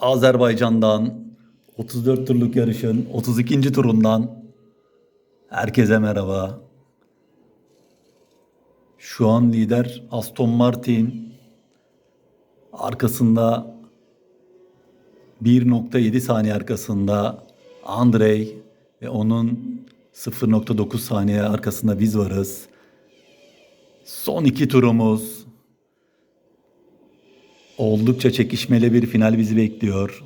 Azerbaycan'dan 34 turluk yarışın 32. turundan herkese merhaba. Şu an lider Aston Martin. Arkasında 1.7 saniye arkasında Andrei ve onun 0.9 saniye arkasında biz varız. Son iki turumuz. Oldukça çekişmeli bir final bizi bekliyor.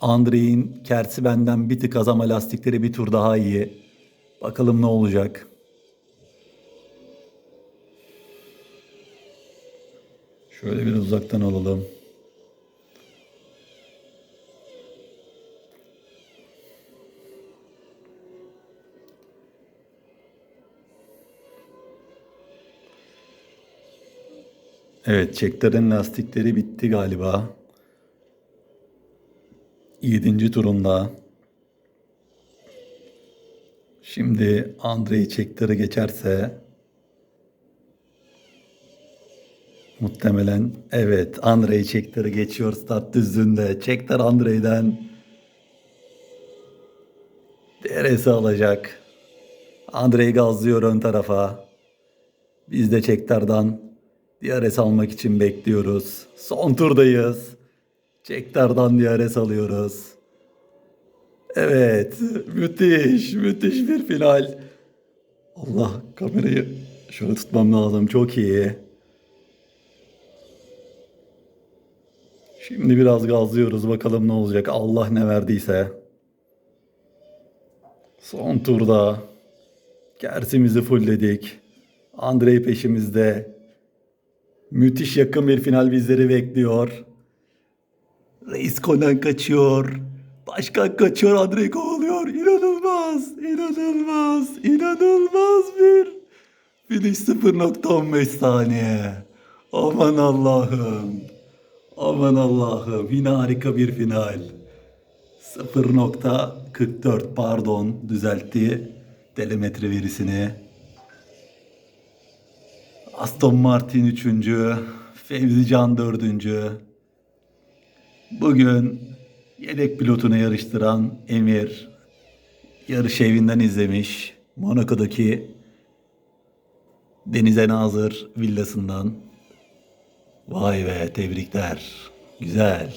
Andrei'in kersi benden bir tık az ama lastikleri bir tur daha iyi. Bakalım ne olacak. Şöyle bir uzaktan alalım. Evet, Çekler'in lastikleri bitti galiba. 7. turunda. Şimdi Andrei Çekler'ı geçerse muhtemelen evet Andrei Çekler'ı geçiyor start düzlüğünde. Çekler Andrei'den DRS alacak. Andrei gazlıyor ön tarafa. Biz de Çekler'dan DRS almak için bekliyoruz. Son turdayız. Çekler'dan DRS alıyoruz. Evet, müthiş, müthiş bir final. Allah kamerayı şöyle tutmam lazım. Çok iyi. Şimdi biraz gazlıyoruz. Bakalım ne olacak. Allah ne verdiyse. Son turda kersimizi fullledik. Andrei peşimizde. Müthiş yakın bir final bizleri bekliyor. Reis Konan kaçıyor. Başkan kaçıyor. Andrei kovalıyor. İnanılmaz. inanılmaz, inanılmaz bir finish 0.15 saniye. Aman Allah'ım. Aman Allah'ım. Yine harika bir final. 0.44 pardon düzeltti telemetre verisini. Aston Martin 3. Fevzi Can 4. Bugün yedek pilotunu yarıştıran Emir yarış evinden izlemiş. Monaco'daki Denize Nazır villasından. Vay be tebrikler. Güzel.